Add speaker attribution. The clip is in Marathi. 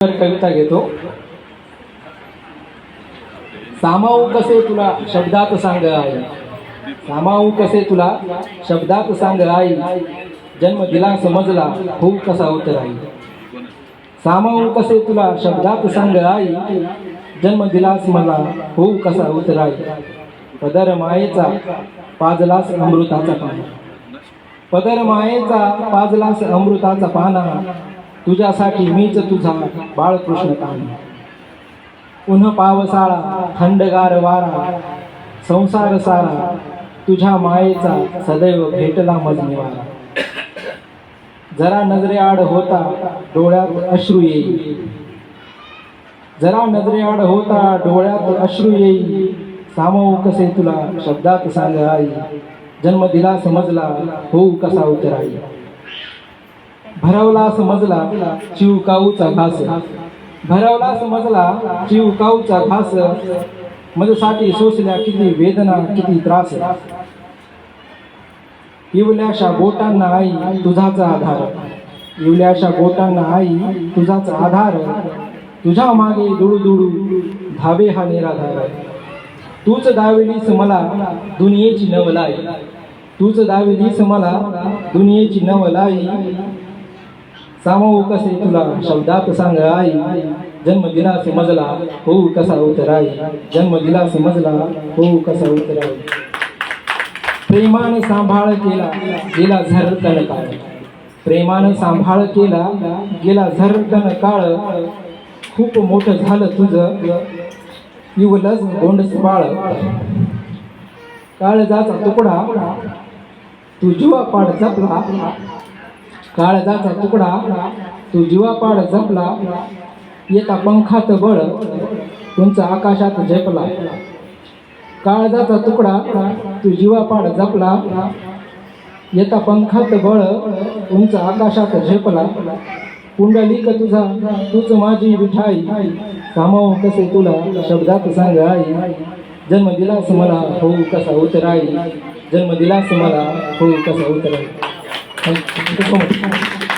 Speaker 1: कविता घेतो. सामावू कसे तुला शब्दात सांग आई सामाऊ कसे तुला शब्दात सांग आई जन्म दिला समजला होऊ कसा होत राही सामावू कसे तुला शब्दात सांग आई जन्म दिलास मला होऊ कसा होत राही पदर मायेचा पाजलास अमृताचा पाना. पदर मायेचा पाजलास अमृताचा पाना. तुझ्यासाठी मीच तुझा बाळकृष्ण काना पुन्हा पावसाळा खंडगार वारा संसार सारा तुझ्या मायेचा सदैव भेटला मज निवारा. जरा नजरेआड होता डोळ्यात अश्रू येई जरा नजरेआड होता डोळ्यात अश्रू येई सामावू कसे तुला शब्दात सांग आई जन्म दिला समजला होऊ कसा उतराई? भरवला समजला चिवकाऊचा घास. भरवला समजला चिवकाऊचा घास. मजसाठी सोसल्या किती वेदना किती त्रास. इवल्याशा बोटांना आई तुझाचा आधार. इवल्याशा बोटांना आई तुझाचा आधार. तुझ्या मागे दुडू दुडू धावे हा निराधार. तूच दावेलीस मला दुनियेची नवलाई. तूच दावेलीस मला दुनियेची नवलाई. सामावू कसे तुला? शब्दात सांग आई. जन्म दिला समजला होऊ कसा उतराई? जन्म दिला समजला होऊ कसा उतराई? प्रेमानं सांभाळ केला गेला झरकन काळ. प्रेमानं सांभाळ केला गेला झरकन काळ. खूप मोठं झालं तुझं युवलच गोंडस बाळ. काळजाचा तुकडा तू जीवा पाड जपला. काळजाचा तुकडा तू जीवापाड जपला येता पंखात बळ तुमचा आकाशात झेपला. काळजाचा तुकडा तू जीवापाड जपला येता पंखात बळ तुमचा आकाशात झेपला. कुंडलिक तुझा तूच माझी विठाई सामावू कसे तुला शब्दात सांग आई जन्म दिलास मला होऊ कसा उतराई? जन्म दिलास मला होऊ कसा उतराई? 可你们都我拆一下。